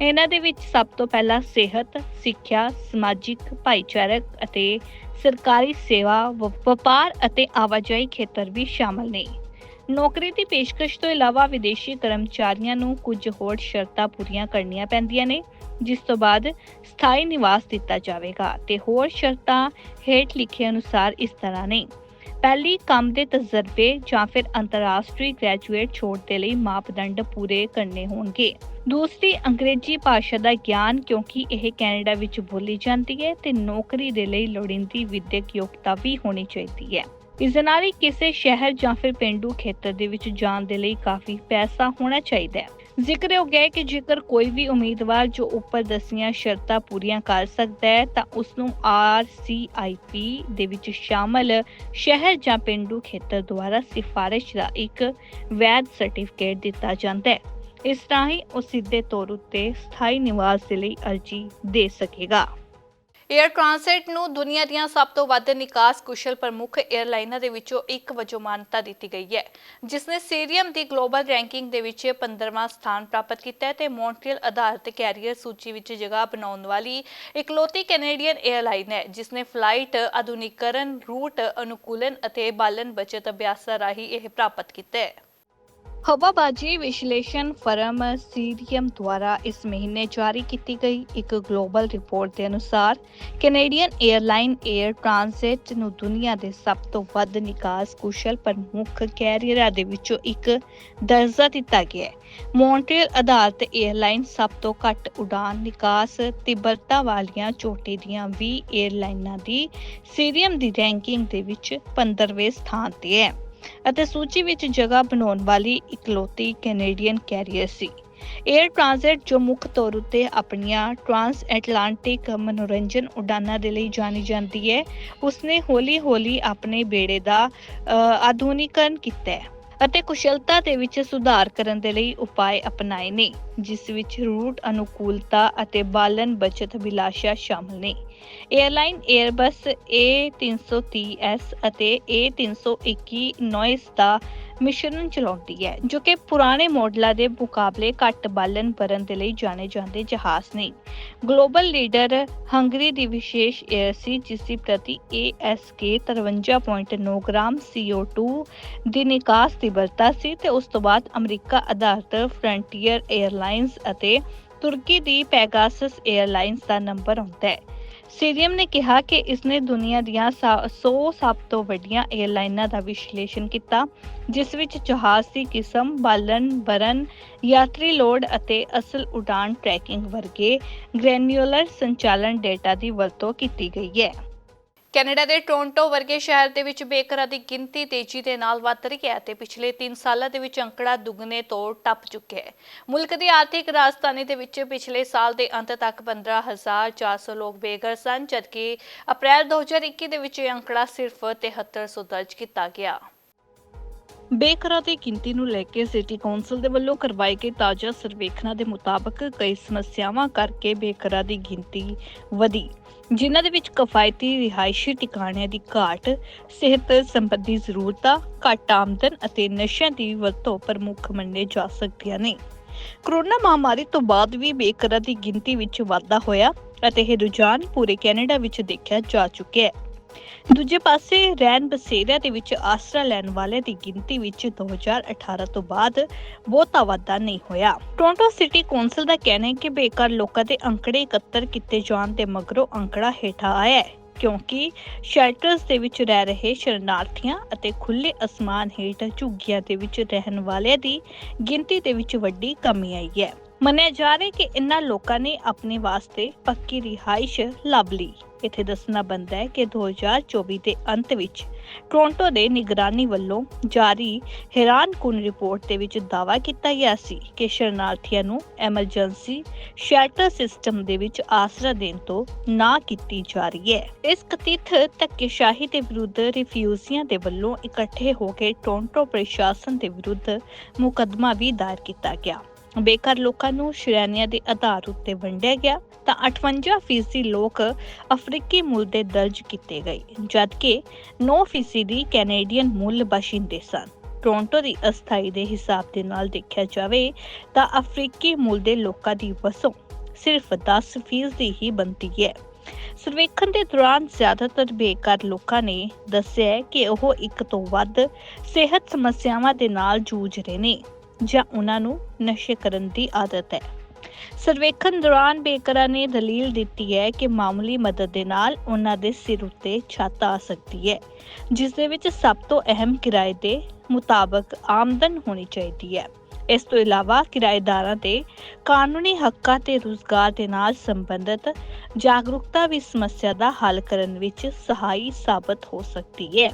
ਇਹਨਾਂ ਦੇ ਵਿੱਚ ਸਭ ਤੋਂ ਪਹਿਲਾਂ ਸਿਹਤ, ਸਿੱਖਿਆ, ਸਮਾਜਿਕ, ਭਾਈਚਾਰਕ ਅਤੇ ਸਰਕਾਰੀ ਸੇਵਾ, ਵ- ਵਪਾਰ ਅਤੇ ਆਵਾਜਾਈ ਖੇਤਰ ਵੀ ਸ਼ਾਮਲ ਨੇ। ਨੌਕਰੀ ਦੀ ਪੇਸ਼ਕਸ਼ ਤੋਂ ਇਲਾਵਾ ਵਿਦੇਸ਼ੀ ਕਰਮਚਾਰੀਆਂ ਨੂੰ ਕੁਝ ਹੋਰ ਸ਼ਰਤਾਂ ਪੂਰੀਆਂ ਕਰਨੀਆਂ ਪੈਂਦੀਆਂ ਨੇ ਜਿਸ ਤੋਂ ਬਾਅਦ ਸਥਾਈ ਨਿਵਾਸ ਦਿੱਤਾ ਜਾਵੇਗਾ ਤੇ ਹੋਰ ਸ਼ਰਤਾਂ ਹੇਠ ਲਿਖੇ ਅਨੁਸਾਰ ਇਸ ਤਰ੍ਹਾਂ ਨੇ ਪਹਿਲੀ ਕੰਮ ਦੇ ਤਜਰਬੇ ਜਾਂ ਫਿਰ ਅੰਤਰਰਾਸ਼ਟਰੀ ਗ੍ਰੈਜੂਏਟ ਛੋਟ ਦੇ ਲਈ ਮਾਪਦੰਡ ਪੂਰੇ ਕਰਨੇ ਹੋਣਗੇ ਦੂਸਰੀ ਅੰਗਰੇਜ਼ੀ ਭਾਸ਼ਾ ਦਾ ਗਿਆਨ ਕਿਉਂਕਿ ਇਹ ਕੈਨੇਡਾ ਵਿੱਚ ਬੋਲੀ ਜਾਂਦੀ ਹੈ ਤੇ ਨੌਕਰੀ ਦੇ ਲਈ ਲੋੜੀਂਦੀ ਵਿਦਿਅਕ ਯੋਗਤਾ ਵੀ ਹੋਣੀ ਚਾਹੀਦੀ ਹੈ। ਇਸ ਦੇ ਨਾਲ ਹੀ ਕਿਸੇ ਸ਼ਹਿਰ ਜਾਂ ਫਿਰ ਪਿੰਡੂ ਖੇਤਰ ਦੇ ਵਿੱਚ ਜਾਣ ਦੇ ਲਈ ਕਾਫੀ ਪੈਸਾ ਹੋਣਾ ਚਾਹੀਦਾ ਹੈ। ਜ਼ਿਕਰ ਹੋ ਗਿਆ ਹੈ ਕਿ ਜੇਕਰ ਕੋਈ ਵੀ ਉਮੀਦਵਾਰ ਜੋ ਉੱਪਰ ਦੱਸੀਆਂ ਸ਼ਰਤਾਂ ਪੂਰੀਆਂ ਕਰ ਸਕਦਾ ਹੈ ਤਾਂ ਉਸ ਨੂੰ RCIP ਦੇ ਵਿੱਚ ਸ਼ਾਮਲ ਸ਼ਹਿਰ ਜਾਂ ਪਿੰਡੂ ਖੇਤਰ ਦੁਆਰਾ ਸਿਫਾਰਿਸ਼ ਦਾ ਇੱਕ ਵੈਧ ਸਰਟੀਫਿਕੇਟ ਦਿੱਤਾ ਜਾਂਦਾ ਹੈ। ਇਸ ਰਾਹੀਂ ਉਹ ਸਿੱਧੇ ਤੌਰ ਉੱਤੇ ਸਥਾਈ ਨਿਵਾਸ ਦੇ ਲਈ ਅਰਜ਼ੀ ਦੇ ਸਕੇਗਾ। ਏਅਰ ਟ੍ਰਾਂਸਿਟ ਨੂੰ ਦੁਨੀਆ ਦੀਆਂ ਸਭ ਤੋਂ ਵੱਧ ਨਿਕਾਸ ਕੁਸ਼ਲ ਪ੍ਰਮੁੱਖ ਏਅਰਲਾਈਨਾਂ ਦੇ ਵਿੱਚੋਂ ਇੱਕ ਵਜੋਂ ਮਾਨਤਾ ਦਿੱਤੀ ਗਈ ਹੈ ਜਿਸ ਨੇ ਸੇਰੀਅਮ ਦੀ ਗਲੋਬਲ ਰੈਂਕਿੰਗ ਦੇ ਵਿੱਚ 15ਵਾਂ ਸਥਾਨ ਪ੍ਰਾਪਤ ਕੀਤਾ ਹੈ ਤੇ ਮੌਂਟਰੀਅਲ ਆਧਾਰਿਤ ਕੈਰੀਅਰ ਸੂਚੀ ਵਿੱਚ ਜਗ੍ਹਾ ਬਣਾਉਣ ਵਾਲੀ ਇਕਲੌਤੀ ਕੈਨੇਡੀਅਨ ਏਅਰਲਾਈਨ ਹੈ ਜਿਸ ਨੇ ਫਲਾਈਟ ਆਧੁਨਿਕਰਨ ਰੂਟ ਅਨੁਕੂਲਨ ਅਤੇ ਬਾਲਣ ਬਚਤ ਅਭਿਆਸਾਂ ਰਾਹੀਂ ਇਹ ਪ੍ਰਾਪਤ ਕੀਤਾ ਹੈ। ਹਵਾਬਾਜੀ ਵਿਸ਼ਲੇਸ਼ਣ ਫਰਮ ਸੀਰੀਅਮ ਦੁਆਰਾ ਇਸ ਮਹੀਨੇ ਜਾਰੀ ਕੀਤੀ ਗਈ ਇੱਕ ਗਲੋਬਲ ਰਿਪੋਰਟ ਦੇ ਅਨੁਸਾਰ ਕੈਨੇਡੀਅਨ 에ਅਰਲਾਈਨ 에ਅਰ ਟ੍ਰਾਂਜ਼ਿਟ ਨੂੰ ਦੁਨੀਆ ਦੇ ਸਭ ਤੋਂ ਵੱਧ ਨਿਕਾਸ ਕੁਸ਼ਲ ਪ੍ਰਮੁੱਖ ਕੈਰੀਅਰਾਂ ਦੇ ਵਿੱਚੋਂ ਇੱਕ ਦਰਜਾ ਦਿੱਤਾ ਗਿਆ ਹੈ। ਮੌਂਟਰੀਅਲ ਆਧਾਰਿਤ 에ਅਰਲਾਈਨ ਸਭ ਤੋਂ ਘੱਟ ਉਡਾਨ ਨਿਕਾਸ ਤੀਬਰਤਾ ਵਾਲੀਆਂ ਚੋਟੀ ਦੀਆਂ 20 에ਅਰਲਾਈਨਾਂ ਦੀ ਸੀਰੀਅਮ ਦੀ ਰੈਂਕਿੰਗ ਦੇ ਵਿੱਚ 15ਵੇਂ ਸਥਾਨ ਤੇ ਹੈ। ਅਤੇ ਸੂਚੀ ਵਿੱਚ ਜਗ੍ਹਾ ਬਣਾਉਣ ਵਾਲੀ ਇਕਲੌਤੀ ਕੈਨੇਡੀਅਨ ਕੈਰੀਅਰ ਸੀ। 에ਅਰ ਟ੍ਰਾਂਜਿਟ ਜੋ ਮੁੱਖ ਤੌਰ ਉੱਤੇ ਆਪਣੀਆਂ ਟ੍ਰਾਂਸ ਐਟਲਾਂਟਿਕ ਮਨੋਰੰਜਨ ਉਡਾਨਾਂ ਦੇ ਲਈ ਜਾਣੀ ਜਾਂਦੀ ਹੈ ਉਸਨੇ ਹੌਲੀ-ਹੌਲੀ ਆਪਣੇ ਬੇੜੇ ਦਾ ਅ, ਆਧੁਨਿਕਰਨ ਕੀਤਾ ਹੈ। ਅਤੇ ਕੁਸ਼ਲਤਾ ਦੇ ਵਿੱਚ ਸੁਧਾਰ ਕਰਨ ਦੇ ਲਈ ਉਪਾਅ ਅਪਣਾਏ ਨੇ, ਜਿਸ ਵਿੱਚ ਰੂਟ ਅਨੁਕੂਲਤਾ ਅਤੇ ਬਾਲਣ ਬਚਤ ਬਿਲਾਸ਼ਾ ਸ਼ਾਮਲ ਨੇ। 에ਅਰਲਾਈਨ 에ਅਰਬਸ A330S ਅਤੇ A321 ਨੋਇਸ ਦਾ ਮਿਸ਼ਰਣ ਚਲਾਉਂਦੀ ਹੈ, ਜੋ ਕਿ ਪੁਰਾਣੇ ਮਾਡਲਾਂ ਦੇ ਮੁਕਾਬਲੇ ਘੱਟ ਬਾਲਣ ਭਰਨ ਦੇ ਲਈ ਜਾਣੇ ਜਾਂਦੇ ਜਹਾਜ਼ ਨੇ। ਗਲੋਬਲ ਲੀਡਰ ਹੰਗਰੀ ਦੀ ਵਿਸ਼ੇਸ਼ ਏਅਰ ਸੀ, ਜਿਸ ਦੀ ਪ੍ਰਤੀ ASK 53.9 ਗ੍ਰਾਮ ਸੀ ਓ CO2 ਦੀ ਨਿਕਾਸ ਦੀ ਤੀਬਰਤਾ ਸੀ ਤੇ ਉਸ ਤੋਂ ਬਾਅਦ ਅਮਰੀਕਾ ਆਧਾਰਿਤ ਫਰੰਟੀਅਰ ਏਅਰਲਾਈਨਜ਼ ਅਤੇ ਤੁਰਕੀ ਦੀ ਪੈਗਾਸਸ 에ਅਰਲਾਈਨਸ ਦਾ ਨੰਬਰ ਆਉਂਦਾ ਹੈ। ਸੀਰੀਅਮ ਨੇ ਕਿਹਾ ਕਿ ਇਸ ਨੇ ਦੁਨੀਆ ਦੀਆਂ 100 ਸਭ ਤੋਂ ਵੱਡੀਆਂ 에ਅਰਲਾਈਨਾਂ ਦਾ ਵਿਸ਼ਲੇਸ਼ਣ ਕੀਤਾ, ਜਿਸ ਵਿੱਚ ਜਹਾਜ਼ ਦੀ ਕਿਸਮ, ਬਾਲਣ, ਬਰਨ, ਯਾਤਰੀ ਲੋਡ ਅਤੇ ਅਸਲ ਉਡਾਨ ਟਰੈਕਿੰਗ ਵਰਗੇ ਗ੍ਰੈਨੂਲਰ ਸੰਚਾਲਨ ਡੇਟਾ ਦੀ ਵਰਤੋਂ ਕੀਤੀ ਗਈ ਹੈ। ਕੈਨੇਡਾ ਦੇ ਟੋਰਾਂਟੋ ਵਰਗੇ ਸ਼ਹਿਰ ਦੇ ਵਿੱਚ ਬੇਘਰਾਂ ਦੀ ਗਿਣਤੀ ਤੇਜ਼ੀ ਦੇ ਨਾਲ ਵੱਧ ਰਹੀ ਹੈ ਤੇ ਪਿਛਲੇ 3 ਸਾਲਾਂ ਦੇ ਵਿੱਚ ਅੰਕੜਾ ਦੁੱਗਣੇ ਤੋਂ ਟੱਪ ਚੁੱਕਿਆ ਹੈ। ਮੁਲਕ ਦੀ ਆਰਥਿਕ ਰਾਜਧਾਨੀ ਦੇ ਵਿੱਚ ਪਿਛਲੇ ਸਾਲ ਦੇ ਅੰਤ ਤੱਕ 15400 ਲੋਕ ਬੇਘਰ ਸਨ, ਜਦਕਿ ਅਪ੍ਰੈਲ 2021 ਦੇ ਵਿੱਚ ਇਹ ਅੰਕੜਾ ਸਿਰਫ 7300 ਦਰਜ ਕੀਤਾ ਗਿਆ। ਬੇਘਰਾਂ ਦੀ ਗਿਣਤੀ ਨੂੰ ਲੈ ਕੇ ਸਿਟੀ ਕੌਂਸਲ ਦੇ ਵੱਲੋਂ ਕਰਵਾਏ ਗਏ ਤਾਜ਼ਾ ਸਰਵੇਖਣਾਂ ਦੇ ਮੁਤਾਬਕ ਕਈ ਸਮੱਸਿਆਵਾਂ ਕਰਕੇ ਬੇਘਰਾਂ ਦੀ ਗਿਣਤੀ ਵਧੀ, ਜਿਨ੍ਹਾਂ ਦੇ ਵਿੱਚ ਕਿਫਾਇਤੀ ਰਿਹਾਇਸ਼ੀ ਟਿਕਾਣਿਆਂ ਦੀ ਘਾਟ, ਸਿਹਤ ਸੰਬੰਧੀ ਜ਼ਰੂਰਤਾਂ, ਘੱਟ ਆਮਦਨ ਅਤੇ ਨਸ਼ਿਆਂ ਦੀ ਵਰਤੋਂ ਪ੍ਰਮੁੱਖ ਮੰਨੇ ਜਾ ਸਕਦੀਆਂ ਨੇ। ਕਰੋਨਾ ਮਹਾਮਾਰੀ ਤੋਂ ਬਾਅਦ ਵੀ ਬੇਘਰਾਂ ਦੀ ਗਿਣਤੀ ਵਿੱਚ ਵਾਧਾ ਹੋਇਆ ਅਤੇ ਇਹ ਰੁਝਾਨ ਪੂਰੇ ਕੈਨੇਡਾ ਵਿੱਚ ਦੇਖਿਆ ਜਾ ਚੁੱਕਿਆ ਹੈ। ਦੂਜੇ ਪਾਸੇ ਰੈਨ ਬਸੇਰਿਆ ਦੇ ਵਿੱਚ ਆਸਰਾ ਲੈਣ ਵਾਲਿਆਂ ਦੀ ਗਿਣਤੀ ਵਿੱਚ 2018 ਤੋਂ ਬਾਅਦ ਬਹੁਤਾ ਵਾਧਾ ਨਹੀਂ ਹੋਇਆ। ਟੋਰਾਂਟੋ ਸਿਟੀ ਕੌਂਸਲ ਦਾ ਕਹਿਣਾ ਹੈ ਕਿ ਬੇਕਾਰ ਲੋਕਾਂ ਦੇ ਅੰਕੜੇ ਇਕੱਤਰ ਕੀਤੇ ਜਾਣ ਦੇ ਮਗਰੋਂ ਅੰਕੜਾ ਹੇਠਾਂ ਆਇਆ ਹੈ, ਕਿਉਂਕਿ ਸ਼ੈਲਟਰਸ ਦੇ ਵਿੱਚ ਰਹਿ ਰਹੇ ਸ਼ਰਨਾਰਥੀਆਂ ਅਤੇ ਖੁੱਲੇ ਅਸਮਾਨ ਹੇਠ ਝੁੱਗੀਆਂ ਦੇ ਵਿੱਚ ਰਹਿਣ ਵਾਲਿਆਂ ਦੀ ਗਿਣਤੀ ਦੇ ਵਿੱਚ ਵੱਡੀ ਕਮੀ ਆਈ ਹੈ। ਮੰਨਿਆ ਜਾ ਰਿਹਾ ਕਿ ਇਨ੍ਹਾਂ ਲੋਕਾਂ ਨੇ ਆਪਣੇ ਵਾਸਤੇ ਪੱਕੀ ਰਿਹਾਇਸ਼ ਲੱਭ ਲਈ। ਇੱਥੇ ਦੱਸਣਾ ਬੰਦਾ ਹੈ ਕਿ 2024 ਦੇ ਅੰਤ ਵਿੱਚ ਟੋਰਾਂਟੋ ਦੇ ਨਿਗਰਾਨੀ ਵੱਲੋਂ ਜਾਰੀ ਹੈਰਾਨਕੁਨ ਰਿਪੋਰਟ ਦੇ ਵਿੱਚ ਦਾਅਵਾ ਕੀਤਾ ਗਿਆ ਸੀ ਕਿ ਸ਼ਰਨਾਰਥੀਆਂ ਨੂੰ ਐਮਰਜੈਂਸੀ ਸ਼ੈਲਟਰ ਸਿਸਟਮ ਦੇ ਵਿੱਚ ਆਸਰਾ ਦੇਣ ਤੋਂ ਨਾ ਕੀਤੀ ਜਾ ਰਹੀ ਹੈ। ਇਸ ਕਥਿਤ ਧੱਕੇਸ਼ਾਹੀ ਦੇ ਵਿਰੁੱਧ ਰਿਫਿਊਜ਼ੀਆਂ ਦੇ ਵੱਲੋਂ ਇਕੱਠੇ ਹੋ ਕੇ ਟੋਰਾਂਟੋ ਪ੍ਰਸ਼ਾਸਨ ਦੇ ਵਿਰੁੱਧ ਮੁਕੱਦਮਾ ਵੀ ਦਾਇਰ ਕੀਤਾ ਗਿਆ। ਬੇਕਾਰ ਲੋਕਾਂ ਨੂੰ ਸ਼੍ਰੇਣੀਆਂ ਦੇ ਆਧਾਰ ਉੱਤੇ ਵੰਡਿਆ ਗਿਆ, ਤਾਂ 58% ਲੋਕ ਅਫਰੀਕੀ ਮੂਲ ਦੇ ਦਰਜ ਕੀਤੇ ਗਏ, ਜਦਕਿ 9% ਕੈਨੇਡੀਅਨ ਮੂਲ ਬਸ਼ਿੰਦੇ ਸਨ। ਟੋਰਾਂਟੋ ਦੀ ਅਸਥਾਈ ਦੇ ਹਿਸਾਬ ਦੇ ਨਾਲ ਦੇਖਿਆ ਜਾਵੇ ਤਾਂ ਅਫਰੀਕੀ ਮੂਲ ਦੇ ਲੋਕਾਂ ਦੀ ਵਸੋਂ ਸਿਰਫ 10% ਦੀ ਹੀ ਬਣਦੀ ਹੈ। ਸਰਵੇਖਣ ਦੇ ਦੌਰਾਨ ਜ਼ਿਆਦਾਤਰ ਬੇਕਾਰ ਲੋਕਾਂ ਨੇ ਦੱਸਿਆ ਹੈ ਕਿ ਉਹ ਇੱਕ ਤੋਂ ਵੱਧ ਸਿਹਤ ਸਮੱਸਿਆਵਾਂ ਦੇ ਨਾਲ ਜੂਝ ਰਹੇ ਨੇ। ਜਾਂ ਉਹਨਾਂ ਨੂੰ ਨਸ਼ੇ ਕਰਨ ਦੀ ਆਦਤ ਹੈ। ਸਰਵੇਖਣ ਦੌਰਾਨ ਬੇਕਰਾਂ ਨੇ ਦਲੀਲ ਦਿੱਤੀ ਹੈ ਕਿ ਮਾਮੂਲੀ ਮਦਦ ਦੇ ਨਾਲ ਉਹਨਾਂ ਦੇ ਸਿਰ ਉੱਤੇ ਛੱਤ ਆ ਸਕਦੀ ਹੈ, ਜਿਸ ਦੇ ਵਿੱਚ ਸਭ ਤੋਂ ਅਹਿਮ ਕਿਰਾਏ ਦੇ ਮੁਤਾਬਕ ਆਮਦਨ ਹੋਣੀ ਚਾਹੀਦੀ ਹੈ। ਇਸ ਤੋਂ ਇਲਾਵਾ ਕਿਰਾਏਦਾਰਾਂ ਦੇ ਕਾਨੂੰਨੀ ਹੱਕਾਂ ਤੇ ਰੁਜ਼ਗਾਰ ਦੇ ਨਾਲ ਸੰਬੰਧਿਤ ਜਾਗਰੂਕਤਾ ਵੀ ਸਮੱਸਿਆ ਦਾ ਹੱਲ ਕਰਨ ਵਿੱਚ ਸਹਾਈ ਸਾਬਤ ਹੋ ਸਕਦੀ ਹੈ।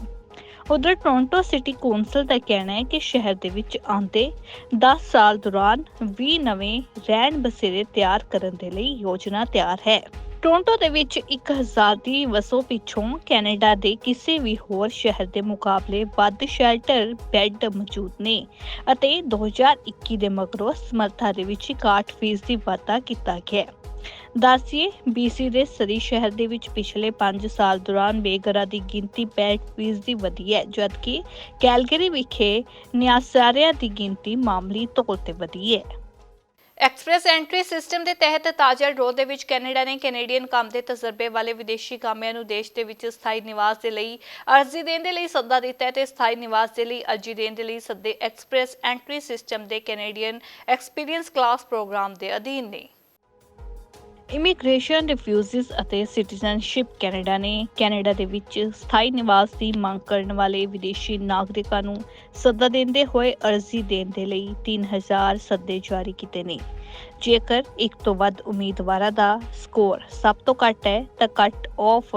ਉਧਰ ਟੋਰਾਂਟੋ ਸਿਟੀ ਕੌਂਸਲ ਦਾ ਕਹਿਣਾ ਹੈ ਕਿ ਸ਼ਹਿਰ ਦੇ ਵਿੱਚ ਆਉਂਦੇ 10 ਸਾਲ ਦੌਰਾਨ 20 ਨਵੇਂ ਰਹਿਣ ਬਸੇਰੇ ਤਿਆਰ ਕਰਨ ਦੇ ਲਈ ਯੋਜਨਾ ਤਿਆਰ ਹੈ। ਟੋਰਾਂਟੋ ਦੇ ਵਿੱਚ 1000 ਦੀ ਵਸੋਂ ਪਿੱਛੋਂ ਕੈਨੇਡਾ ਦੇ ਕਿਸੇ ਵੀ ਹੋਰ ਸ਼ਹਿਰ ਦੇ ਮੁਕਾਬਲੇ ਵੱਧ ਸ਼ੈਲਟਰ, ਬੈੱਡ ਮੌਜੂਦ ਨੇ ਅਤੇ 2021 ਦੇ ਮਗਰੋਂ ਸਮਰੱਥਾ ਦੇ ਵਿੱਚ 61% ਦੀ ਵਾਧਾ ਕੀਤਾ ਗਿਆ ਹੈ। ਦੱਸੀਏ BC ਦੇ ਸਰੀ ਸ਼ਹਿਰ ਦੇ ਵਿੱਚ ਪਿਛਲੇ 5 ਸਾਲ ਦੌਰਾਨ ਬੇਘਰਾਂ ਦੀ ਗਿਣਤੀ 65% ਦੀ ਵਧੀ ਹੈ, ਜਦਕਿ ਕੈਲਗਰੀ ਵਿਖੇ ਨਿਆਸਾਰਿਆਂ ਦੀ ਗਿਣਤੀ ਮਾਮੂਲੀ ਤੌਰ ਤੇ ਵਧੀ ਹੈ। ਐਕਸਪ੍ਰੈਸ ਐਂਟਰੀ ਸਿਸਟਮ ਦੇ ਤਹਿਤ ਤਾਜਾ ਡਰੋ ਦੇ ਵਿੱਚ ਕੈਨੇਡਾ ਨੇ ਕੈਨੇਡੀਅਨ ਕੰਮ ਦੇ ਤਜਰਬੇ ਵਾਲੇ ਵਿਦੇਸ਼ੀ ਕਾਮਿਆਂ ਨੂੰ ਦੇਸ਼ ਦੇ ਵਿੱਚ ਸਥਾਈ ਨਿਵਾਸ ਦੇ ਲਈ ਅਰਜ਼ੀ ਦੇਣ ਦੇ ਲਈ ਸੱਦਾ ਦਿੱਤਾ ਹੈ ਤੇ ਸਥਾਈ ਨਿਵਾਸ ਦੇ ਲਈ ਅਰਜ਼ੀ ਦੇਣ ਦੇ ਲਈ ਸੱਦੇ ਐਕਸਪ੍ਰੈਸ ਐਂਟਰੀ ਸਿਸਟਮ ਦੇ ਕੈਨੇਡੀਅਨ ਐਕਸਪੀਰੀਅੰਸ ਕਲਾਸ ਪ੍ਰੋਗਰਾਮ ਦੇ ਅਧੀਨ ਨੇ। ਇਮੀਗ੍ਰੇਸ਼ਨ ਰਿਫਿਊਜੀਜ਼ ਅਤੇ ਸਿਟੀਜ਼ਨਸ਼ਿਪ ਕੈਨੇਡਾ ਨੇ ਕੈਨੇਡਾ ਦੇ ਵਿੱਚ ਸਥਾਈ ਨਿਵਾਸ ਦੀ ਮੰਗ ਕਰਨ ਵਾਲੇ ਵਿਦੇਸ਼ੀ ਨਾਗਰਿਕਾਂ ਨੂੰ ਸੱਦਾ ਦਿੰਦੇ ਹੋਏ ਅਰਜ਼ੀ ਦੇਣ ਦੇ ਲਈ 3000 ਸੱਦੇ ਜਾਰੀ ਕੀਤੇ ਨੇ। ਜੇਕਰ ਇੱਕ ਤੋਂ ਵੱਧ ਉਮੀਦਵਾਰਾਂ ਦਾ ਸਕੋਰ ਸਭ ਤੋਂ ਘੱਟ ਹੈ, ਤਾਂ ਕੱਟ ਆਫ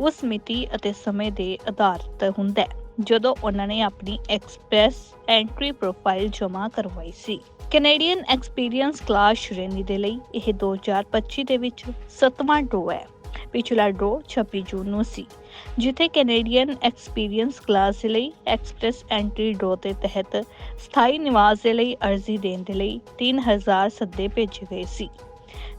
ਉਸ ਮਿਤੀ ਅਤੇ ਸਮੇਂ ਦੇ ਆਧਾਰਿਤ ਹੁੰਦਾ ਹੈ, ਜਦੋਂ ਉਹਨਾਂ ਨੇ ਆਪਣੀ ਐਕਸਪ੍ਰੈਸ ਐਂਟਰੀ ਪ੍ਰੋਫਾਈਲ ਜਮ੍ਹਾਂ ਕਰਵਾਈ ਸੀ। ਕੈਨੇਡੀਅਨ ਐਕਸਪੀਰੀਅੰਸ ਕਲਾਸ ਸ਼੍ਰੇਣੀ ਦੇ ਲਈ ਇਹ 2025 ਦੇ ਵਿੱਚ ਸੱਤਵਾਂ ਡਰੋ ਹੈ। ਪਿਛਲਾ ਡਰੋ 26 ਜੂਨ ਨੂੰ ਸੀ। ਜਿੱਥੇ ਕੈਨੇਡੀਅਨ ਐਕਸਪੀਰੀਅੰਸ ਕਲਾਸ ਦੇ ਲਈ ਐਕਸਪ੍ਰੈਸ ਐਂਟਰੀ ਡਰੋ ਦੇ ਤਹਿਤ ਸਥਾਈ ਨਿਵਾਸ ਦੇ ਲਈ ਅਰਜ਼ੀ ਦੇਣ ਦੇ ਲਈ 3000 ਸੱਦੇ ਭੇਜੇ ਗਏ ਸੀ।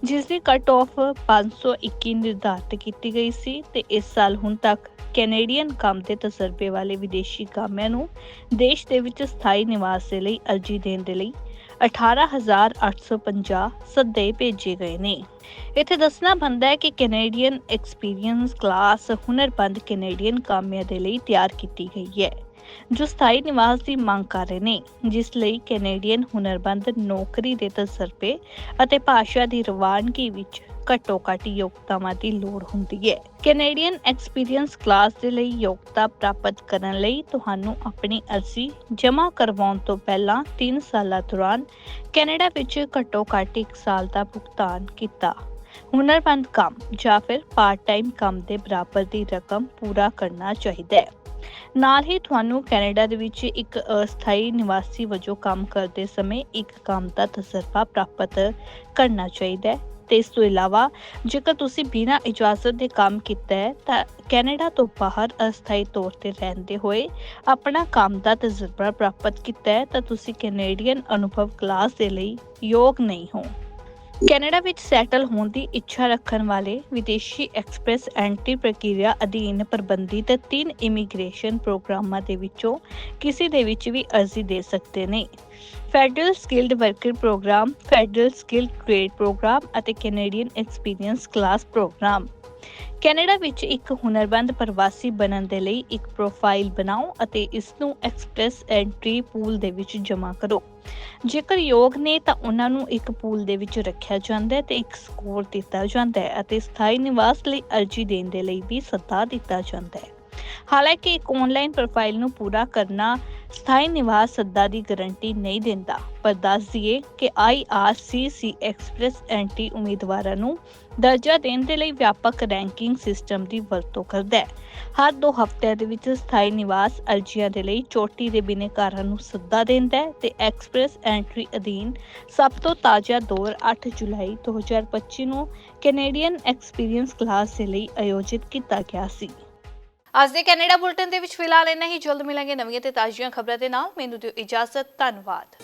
ਜਿਸ ਦੀ ਕੱਟ ਆਫ 521 ਨਿਰਧਾਰਤ ਕੀਤੀ ਗਈ ਸੀ ਤੇ ਇਸ ਸਾਲ ਹੁਣ ਤੱਕ ਕੈਨੇਡੀਅਨ ਕੰਮ ਦੇ ਤਜਰਬੇ ਵਾਲੇ ਵਿਦੇਸ਼ੀ ਕਾਮਿਆਂ ਨੂੰ ਦੇਸ਼ ਦੇ ਵਿੱਚ ਸਥਾਈ ਨਿਵਾਸ ਦੇ ਲਈ ਅਰਜ਼ੀ ਦੇਣ ਦੇ ਲਈ 18850 ਸੱਦੇ ਭੇਜੇ ਗਏ ਨੇ। ਇੱਥੇ ਦੱਸਣਾ ਬਣਦਾ ਹੈ ਕਿ ਕੈਨੇਡੀਅਨ ਐਕਸਪੀਰੀਅੰਸ ਕਲਾਸ ਹੁਨਰਬੰਦ ਕੈਨੇਡੀਅਨ ਕਾਮਿਆਂ ਦੇ ਲਈ ਤਿਆਰ ਕੀਤੀ ਗਈ ਹੈ, ਜੋ ਸਥਾਈ ਨਿਵਾਸ ਦੀ ਮੰਗ ਕਰ ਰਹੇ ਨੇ, ਜਿਸ ਲਈ ਕੈਨੇਡੀਅਨ ਹੁਨਰਬੰਦ ਨੌਕਰੀ ਦੇ ਤਜਰਬੇ ਅਤੇ ਭਾਸ਼ਾ ਦੀ ਰਵਾਨਗੀ ਵਿੱਚ ਘੱਟੋ ਘੱਟ ਯੋਗਤਾਵਾਂ ਦੀ ਲੋੜ ਹੁੰਦੀ ਹੈ। ਕੈਨੇਡੀਅਨ ਐਕਸਪੀਰੀਅੰਸ ਕਲਾਸ ਦੇ ਲਈ ਯੋਗਤਾ ਪ੍ਰਾਪਤ ਕਰਨ ਲਈ ਤੁਹਾਨੂੰ ਆਪਣੀ ਅਰਜ਼ੀ ਜਮ੍ਹਾਂ ਕਰਵਾਉਣ ਤੋਂ ਪਹਿਲਾਂ 3 ਸਾਲਾਂ ਦੌਰਾਨ ਕੈਨੇਡਾ ਵਿੱਚ ਘੱਟੋ ਘੱਟ 1 ਸਾਲ ਦਾ ਭੁਗਤਾਨ ਕੀਤਾ। ਹੁਨਰਮੰਦ ਕੰਮ ਜਾਂ ਫਿਰ ਪਾਰਟ ਟਾਈਮ ਕੰਮ ਦੇ ਬਰਾਬਰ ਦੀ ਰਕਮ ਪੂਰਾ ਕਰਨਾ ਚਾਹੀਦਾ ਹੈ। ਨਾਲ ਹੀ ਤੁਹਾਨੂੰ ਕੈਨੇਡਾ ਦੇ ਵਿੱਚ ਇੱਕ ਅਸਥਾਈ ਨਿਵਾਸੀ ਵਜੋਂ ਕੰਮ ਕਰਦੇ ਸਮੇਂ ਇੱਕ ਕੰਮ ਦਾ ਤਜਰਬਾ ਪ੍ਰਾਪਤ ਕਰਨਾ ਚਾਹੀਦਾ ਹੈ। ਤੇ ਇਸ ਤੋਂ ਇਲਾਵਾ ਜੇਕਰ ਤੁਸੀਂ ਬਿਨਾਂ ਇਜਾਜ਼ਤ ਦੇ ਕੰਮ ਕੀਤਾ ਹੈ, ਤਾਂ ਕੈਨੇਡਾ ਤੋਂ ਬਾਹਰ ਅਸਥਾਈ ਤੌਰ ਤੇ ਰਹਿੰਦੇ ਹੋਏ ਆਪਣਾ ਕੰਮ ਦਾ ਤਜਰਬਾ ਪ੍ਰਾਪਤ ਕੀਤਾ ਹੈ, ਤਾਂ ਤੁਸੀਂ ਕੈਨੇਡੀਅਨ ਅਨੁਭਵ ਕਲਾਸ ਦੇ ਲਈ ਯੋਗ ਨਹੀਂ ਹੋ। ਕੈਨੇਡਾ ਵਿੱਚ ਸੈਟਲ ਹੋਣ ਦੀ ਇੱਛਾ ਰੱਖਣ ਵਾਲੇ ਵਿਦੇਸ਼ੀ ਐਕਸਪ੍ਰੈਸ ਐਂਟਰੀ ਪ੍ਰਕਿਰਿਆ ਅਧੀਨ ਪ੍ਰਬੰਧਿਤ ਤਿੰਨ ਇਮੀਗ੍ਰੇਸ਼ਨ ਪ੍ਰੋਗਰਾਮਾਂ ਦੇ ਵਿੱਚੋਂ ਕਿਸੇ ਦੇ ਵਿੱਚ ਵੀ ਅਰਜ਼ੀ ਦੇ ਸਕਦੇ ਨੇ। Federal skilled worker programme federal skilled trade programme ਅਤੇ Canadian experience class programme Canada ਵਿੱਚ ਇੱਕ ਹੁਨਰਬੰਦ ਪ੍ਰਵਾਸੀ ਬਣਨ ਦੇ ਲਈ ਇੱਕ ਪ੍ਰੋਫਾਈਲ ਬਣਾਓ ਅਤੇ ਇਸ ਨੂੰ ਐਕਸਪ੍ਰੈਸ ਐਂਟਰੀ ਪੂਲ ਦੇ ਵਿੱਚ ਜਮ੍ਹਾਂ ਕਰੋ। ਜੇਕਰ ਯੋਗ ਨੇ ਤਾਂ ਉਹਨਾਂ ਨੂੰ ਇੱਕ ਪੂਲ ਦੇ ਵਿੱਚ ਰੱਖਿਆ ਜਾਂਦਾ ਹੈ ਤੇ ਇੱਕ ਸਕੋਰ ਦਿੱਤਾ ਜਾਂਦਾ ਹੈ ਅਤੇ ਸਥਾਈ ਨਿਵਾਸ ਲਈ ਅਰਜ਼ੀ ਦੇਣ ਦੇ ਲਈ ਵੀ ਸੱਦਾ ਦਿੱਤਾ ਜਾਂਦਾ ਹੈ। ਹਾਲਾਂਕਿ ਇੱਕ ਆਨਲਾਈਨ ਪ੍ਰੋਫਾਈਲ ਨੂੰ ਪੂਰਾ ਕਰਨਾ ਸਥਾਈ ਨਿਵਾਸ ਸੱਦਾ ਦੀ ਗਾਰੰਟੀ ਨਹੀਂ ਦਿੰਦਾ, ਪਰ ਦੱਸ ਦਈਏ ਕਿ IRCC ਐਕਸਪ੍ਰੈਸ ਐਂਟੀ ਉਮੀਦਵਾਰਾਂ ਨੂੰ ਦਰਜਾ ਦੇਣ ਦੇ ਲਈ ਵਿਆਪਕ ਰੈਂਕਿੰਗ ਸਿਸਟਮ ਦੀ ਵਰਤੋਂ ਕਰਦਾ ਹੈ। ਹਰ ਦੋ ਹਫ਼ਤਿਆਂ ਦੇ ਵਿੱਚ ਸਥਾਈ ਨਿਵਾਸ ਅਰਜ਼ੀਆਂ ਦੇ ਲਈ ਚੋਟੀ ਦੇ ਬਿਨੇਕਾਰਾਂ ਨੂੰ ਸੱਦਾ ਦਿੰਦਾ ਹੈ ਤੇ ਐਕਸਪ੍ਰੈਸ ਐਂਟਰੀ ਅਧੀਨ ਸਭ ਤੋਂ ਤਾਜ਼ਾ ਦੌਰ 8 ਜੁਲਾਈ 2025 ਨੂੰ ਕੈਨੇਡੀਅਨ ਐਕਸਪੀਰੀਅੰਸ ਕਲਾਸ ਦੇ ਲਈ ਆਯੋਜਿਤ ਕੀਤਾ ਗਿਆ ਸੀ। ਅੱਜ ਦੇ ਕੈਨੇਡਾ ਬੁਲਟਨ ਦੇ ਵਿੱਚ ਫਿਲਹਾਲ ਇੰਨਾ ਹੀ। ਜਲਦ ਮਿਲਾਂਗੇ ਨਵੀਆਂ ਤੇ ਤਾਜ਼ੀਆਂ ਖਬਰਾਂ ਦੇ ਨਾਲ। ਮੈਨੂੰ ਦਿਓ ਇਜਾਜ਼ਤ। ਧੰਨਵਾਦ।